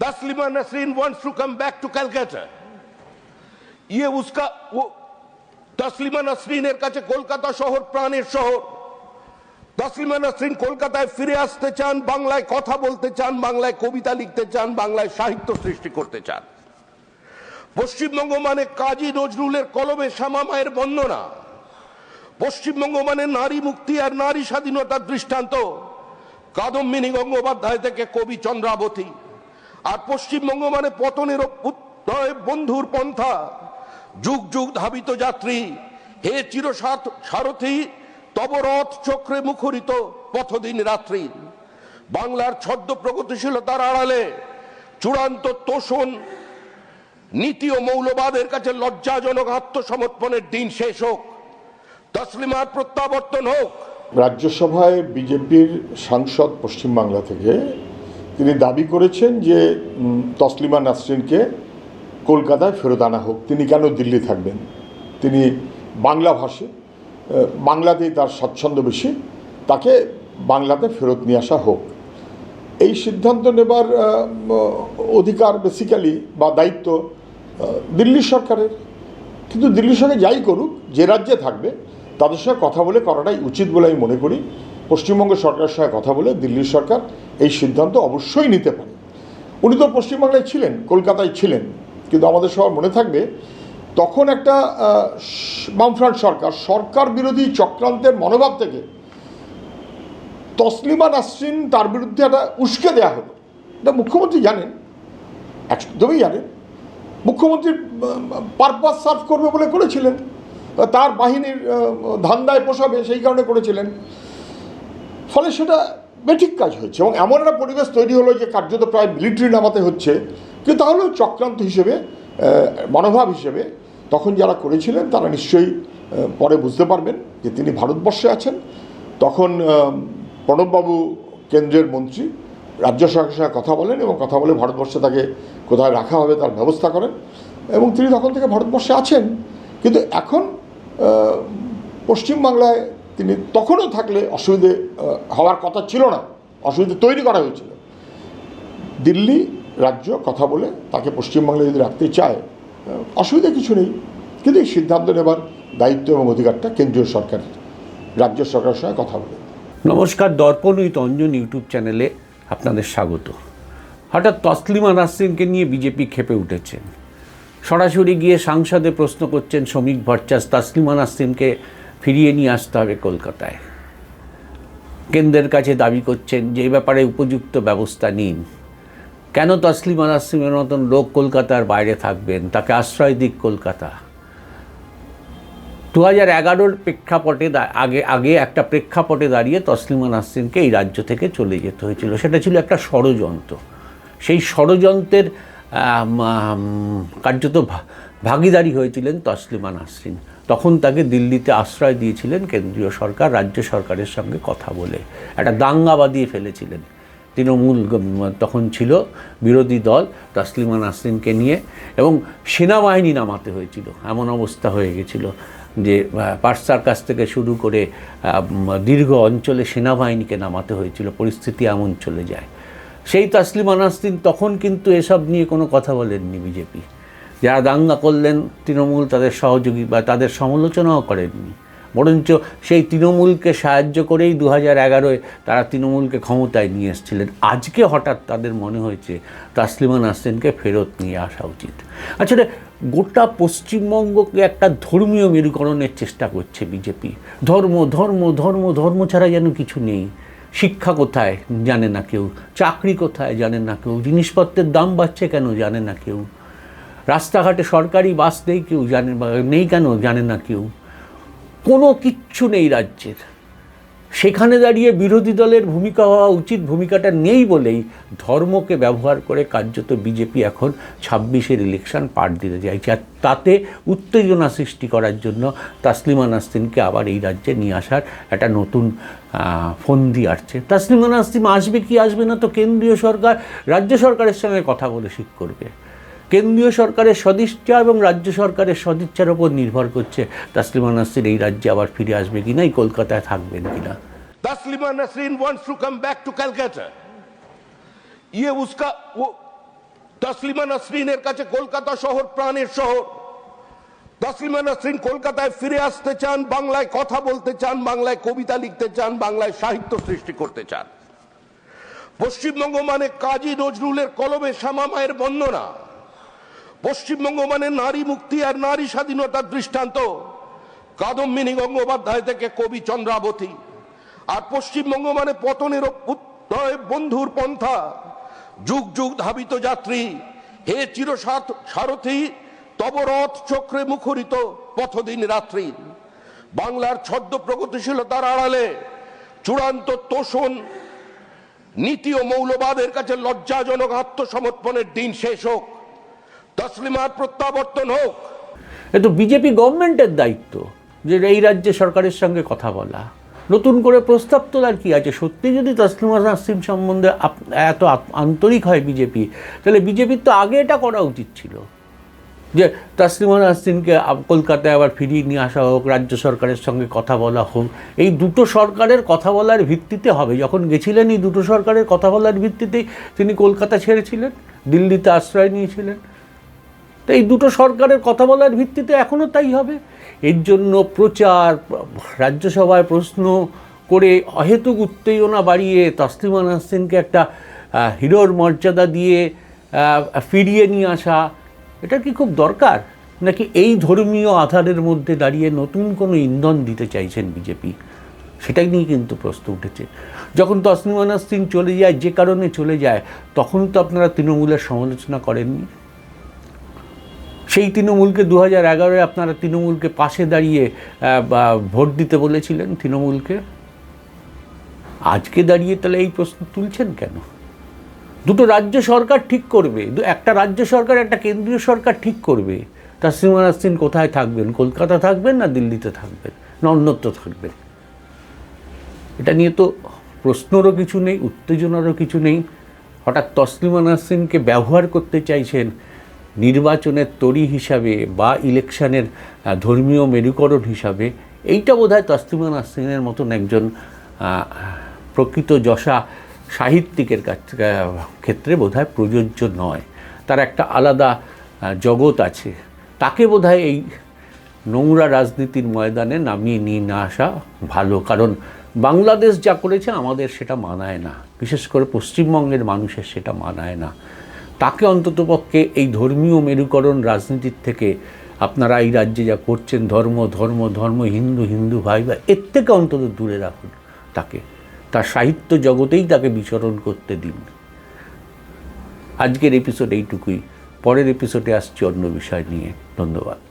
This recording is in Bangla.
Taslima Nasreen wants to come back to Calcutta. ये उसका वो তসলিমা নসরিনের কাছে কলকাতা শহর প্রাণের শহর তসলিমা নসরিন কলকাতায় ফিরে আসতে চান বাংলায় কথা বলতে চান বাংলায় কবিতা লিখতে চান বাংলায় সাহিত্য সৃষ্টি করতে চান পশ্চিমবঙ্গ মানে কাজী নজরুলের কলমে শ্যামা মায়ের বন্দনা পশ্চিমবঙ্গ মানে নারী মুক্তি আর নারী স্বাধীনতার দৃষ্টান্ত কাদম্বিনী গঙ্গোপাধ্যায় থেকে কবি চন্দ্রাবতী আর পশ্চিমবঙ্গ মানে পতনের বন্ধুর পন্থা। যুগ যুগ ধাবিত যাত্রী, হে চির সারথী, তব রথ চক্রে মুখরিত পথদিন রাত্রি। বাংলার ছদ্ম প্রগতিশীলতার আড়ালে চূড়ান্ত তোষণ, নীতি ও মৌলবাদের কাছে লজ্জাজনক আত্মসমর্পণের দিন শেষ হোক, তসলিমার প্রত্যাবর্তন হোক। রাজ্যসভায় বিজেপির সাংসদ পশ্চিমবাংলা থেকে তিনি দাবি করেছেন যে তসলিমা নাসরিনকে কলকাতায় ফেরত আনা হোক। তিনি কেন দিল্লি থাকবেন? তিনি বাংলা ভাষী বাংলাতেই তার স্বাচ্ছন্দ্য বেশি। তাকে বাংলাতে ফেরত নিয়ে আসা হোক। এই সিদ্ধান্ত নেবার অধিকার বেসিক্যালি বা দায়িত্ব দিল্লি সরকারের। কিন্তু দিল্লি সরকার যাই করুক, যে রাজ্যে থাকবে, তাদের সঙ্গে কথা বলে করাটাই উচিত বলে আমি মনে করি। পশ্চিমবঙ্গ সরকারের সঙ্গে কথা বলে দিল্লির সরকার এই সিদ্ধান্ত অবশ্যই নিতে পারে। উনি তো পশ্চিমবাংলায় ছিলেন, কলকাতায় ছিলেন, কিন্তু আমাদের সবার মনে থাকবে তখন একটা বামফ্রন্ট সরকার সরকার বিরোধী চক্রান্তের মনোভাব থেকে তসলিমা নাসরিন তার বিরুদ্ধে একটা উস্কে দেওয়া হলো। এটা মুখ্যমন্ত্রী জানেন, একদমই জানেন। মুখ্যমন্ত্রীর পারপাস সার্ভ করবে বলে করেছিলেন তার বাহিনীর ধান্দায় পোষাবে সেই কারণে করেছিলেন। ফলে সেটা বেঠিক কাজ হয়েছে এবং এমন একটা পরিবেশ তৈরি হলো যে কার্যত প্রায় মিলিটারি নামাতে হচ্ছে। কিন্তু তাহলেও চক্রান্ত হিসেবে মনোভাব হিসেবে তখন যারা করেছিলেন তারা নিশ্চয়ই পরে বুঝতে পারবেন যে তিনি ভারতবর্ষে আছেন। তখন প্রণববাবু কেন্দ্রের মন্ত্রী রাজ্য সরকারের সঙ্গে কথা বলেন এবং কথা বলে ভারতবর্ষে তাকে কোথায় রাখা হবে তার ব্যবস্থা করেন এবং তিনি তখন থেকে ভারতবর্ষে আছেন। কিন্তু এখন পশ্চিমবাংলায় তিনি তখনও থাকলে অসুবিধে হওয়ার কথা ছিল না। অসুবিধে তৈরি করা হয়েছিল। দিল্লি রাজ্য কথা বলে তাকে পশ্চিমবাংলায় যদি রাখতে চায় অসুবিধা কিছু নেই। কিন্তু এই সিদ্ধান্ত নেবার দায়িত্ব এবং অধিকারটা কেন্দ্রীয় সরকারের রাজ্য সরকারের সঙ্গে কথা বলে। নমস্কার, দর্পণ উইথ অঞ্জন ইউটিউব চ্যানেলে আপনাদের স্বাগত। হঠাৎ তসলিমা নাসরিনকে নিয়ে বিজেপি খেপে উঠেছেন সরাসরি গিয়ে সাংসদে প্রশ্ন করছেন শ্রমিক ভট্টাচ তসলিমা নাসরিনকে ফিরিয়ে নিয়ে আসতে হবে কলকাতায়। কেন্দ্রের কাছে দাবি করছেন যে ব্যাপারে উপযুক্ত ব্যবস্থা নিন। কেন তসলিমা নাসরিনের মতন লোক কলকাতার বাইরে থাকবেন? তাকে আশ্রয় দিক কলকাতা। দু হাজার এগারোর প্রেক্ষাপটে আগে আগে একটা প্রেক্ষাপটে দাঁড়িয়ে তসলিমা নাসরিনকে এই রাজ্য থেকে চলে যেতে হয়েছিল। সেটা ছিল একটা ষড়যন্ত্র। সেই ষড়যন্ত্রের কার্যত ভাগিদারি হয়েছিলেন তসলিমা নাসরিন। তখন তাকে দিল্লিতে আশ্রয় দিয়েছিলেন কেন্দ্রীয় সরকার, রাজ্য সরকারের সঙ্গে কথা বলে। একটা দাঙ্গা বাঁধিয়ে ফেলেছিলেন। তৃণমূল তখন ছিল বিরোধী দল তসলিমা নাসরিনকে নিয়ে এবং সেনাবাহিনী নামাতে হয়েছিল। এমন অবস্থা হয়ে গেছিল যে পার্সার কাছ থেকে শুরু করে দীর্ঘ অঞ্চলে সেনাবাহিনীকে নামাতে হয়েছিল, পরিস্থিতি এমন চলে যায়। সেই তাসলিমা নাসরিন তখন কিন্তু এসব নিয়ে কোনো কথা বলেননি বিজেপি। যারা দাঙ্গা করলেন তৃণমূল তাদের সহযোগী বা তাদের সমালোচনাও করেননি। বরঞ্চ সেই তৃণমূলকে সাহায্য করেই দু হাজার এগারোয় তারা তৃণমূলকে ক্ষমতায় নিয়ে এসেছিলেন। আজকে হঠাৎ তাদের মনে হয়েছে তাসলিমা নাসরিনকে ফেরত নিয়ে আসা উচিত। আসলে গোটা পশ্চিমবঙ্গকে একটা ধর্মীয় মেরুকরণের চেষ্টা করছে বিজেপি। ধর্ম ধর্ম ধর্ম ধর্ম ছাড়া যেন কিছু নেই। শিক্ষা কোথায় জানে না কেউ, চাকরি কোথায় জানে না কেউ, জিনিসপত্রের দাম বাড়ছে কেন জানে না কেউ। রাস্তাঘাটে সরকারি বাস নেই কেউ জানে বা নেই কেন, জানে না কেউ। কোনো কিচ্ছু নেই রাজ্যের। সেখানে দাঁড়িয়ে বিরোধী দলের ভূমিকা হওয়া উচিত, ভূমিকাটা নেই বলেই ধর্মকে ব্যবহার করে কার্যত বিজেপি এখন ছাব্বিশের ইলেকশন পার দিতে চাইছে। আর তাতে উত্তেজনা সৃষ্টি করার জন্য তাসলিমা নাসরিনকে আবার এই রাজ্যে নিয়ে আসার একটা নতুন ফন্দি আসছে। তাসলিমা নাসরিন আসবে কি আসবে না তো কেন্দ্রীয় সরকার, রাজ্য সরকারের সঙ্গে কথা বলে ঠিক করবে। কেন্দ্রীয় সরকারের সদিচ্ছা এবং রাজ্য সরকারের সদিচ্ছার ওপর নির্ভর করছে। তাসলিমা নাসরিন, এই রাজ্যে আবার ফিরে আসবে কিনা, এই কলকাতায় থাকবেন কিনা? Taslima Nasrin wants to come back to Calcutta ইয়ে উসকা, ও, তাসলিমা নাসরিনের কাছে কলকাতা শহর প্রাণের শহর। তাসলিমা নাসরিন কলকাতায় ফিরে আসতে চান, বাংলায় কথা বলতে চান, বাংলায় কবিতা লিখতে চান, বাংলায় সাহিত্য সৃষ্টি করতে চান। পশ্চিমবঙ্গ মানে কাজী নজরুলের কলমে শ্যামামায়ের বন্দনা। পশ্চিমবঙ্গ মানে নারী মুক্তি আর নারী স্বাধীনতার দৃষ্টান্ত। কাদম্বিনী গঙ্গোপাধ্যায় থেকে কবি চন্দ্রাবতী। আর পশ্চিমবঙ্গ মানে পতনের বন্ধুর পন্থা। যুগ যুগ ধাবিত যাত্রী। হে চির সারথী, তব রথ চক্রে মুখরিত পথদিন রাত্রি। বাংলার ছদ্ম প্রগতিশীলতার আড়ালে চূড়ান্ত তোষণ, নীতি ও মৌলবাদের কাছে লজ্জাজনক আত্মসমর্পণের দিন শেষ হোক। তসলিমার প্রত্যাবর্তন হোক। এ তো বিজেপি গভর্নমেন্টের দায়িত্ব যে এই রাজ্যে সরকারের সঙ্গে কথা বলা। নতুন করে প্রস্তাব তোলার কি আছে? সত্যি যদি তসলিমা নাসিম সম্বন্ধে এত আন্তরিক হয় বিজেপি, তাহলে বিজেপির তো আগে এটা করা উচিত ছিল। যে তাসলিমা নাসরিনকে কলকাতায় আবার ফিরিয়ে নিয়ে আসা হোক, রাজ্য সরকারের সঙ্গে কথা বলা হোক। এই দুটো সরকারের কথা বলার ভিত্তিতে হবে। যখন গেছিলেন এই দুটো সরকারের কথা বলার ভিত্তিতেই তিনি কলকাতা ছেড়েছিলেন, দিল্লিতে আশ্রয় নিয়েছিলেন। তো এই দুটো সরকারের কথা বলার ভিত্তিতে এখনও তাই হবে। এর জন্য প্রচার, রাজ্যসভায় প্রশ্ন করে অহেতুক উত্তেজনা বাড়িয়ে তসলিমা নাসরিনকে একটা হিরোর মর্যাদা দিয়ে ফিরিয়ে নিয়ে আসা, এটা কি খুব দরকার? নাকি এই ধর্মীয় আধারের মধ্যে দাঁড়িয়ে নতুন কোনো ইন্ধন দিতে চাইছেন বিজেপি? সেটাই নিয়ে কিন্তু প্রশ্ন উঠেছে। যখন তসলিমা নাসরিন চলে যায়, যে কারণে চলে যায়, তখন তো আপনারা তৃণমূলের সমালোচনা করেননি। সেই তৃণমূলকে দু হাজার এগারোয় আপনারা তৃণমূলকে পাশে দাঁড়িয়ে ভোট দিতে বলেছিলেন তৃণমূলকে? আজকে দাঁড়িয়ে তাহলে এই প্রশ্ন তুলছেন কেন? দুটো রাজ্য সরকার ঠিক করবে একটা রাজ্য সরকার, একটা কেন্দ্রীয় সরকার ঠিক করবে। তাসলিমা নাসরিন কোথায় থাকবেন? কলকাতা থাকবেন না দিল্লিতে থাকবেন? না অন্যত্র থাকবেন? এটা নিয়ে তো প্রশ্নেরও কিছু নেই, উত্তেজনারও কিছু নেই। হঠাৎ তসলিমা নাসরিনকে ব্যবহার করতে চাইছেন নির্বাচনের তরি হিসাবে বা ইলেকশনের ধর্মীয় মেরুকরণ হিসাবে এইটা বোধহয় তসলিমা নাসরিনের মতন একজন প্রকৃত যশা সাহিত্যিকের ক্ষেত্রে বোধহয় প্রযোজ্য নয়। তার একটা আলাদা জগৎ আছে। তাকে বোধহয় এই নোংরা রাজনীতির ময়দানে নামিয়ে নিয়ে না আসা ভালো। কারণ বাংলাদেশ যা করেছে আমাদের সেটা মানায় না। বিশেষ করে পশ্চিমবঙ্গের মানুষের সেটা মানায় না। তাকে অন্ততপক্ষে এই ধর্মীয় মেরুকরণ রাজনীতির থেকে আপনারা এই রাজ্যে যা করছেন, ধর্ম ধর্ম ধর্ম, হিন্দু হিন্দু, ভাই ভাই, এর থেকে অন্তত দূরে রাখুন তাকে। তার সাহিত্য জগতেই তাকে বিচরণ করতে দিন। আজকের এপিসোড এইটুকুই। পরের এপিসোডে আসছি অন্য বিষয় নিয়ে। ধন্যবাদ।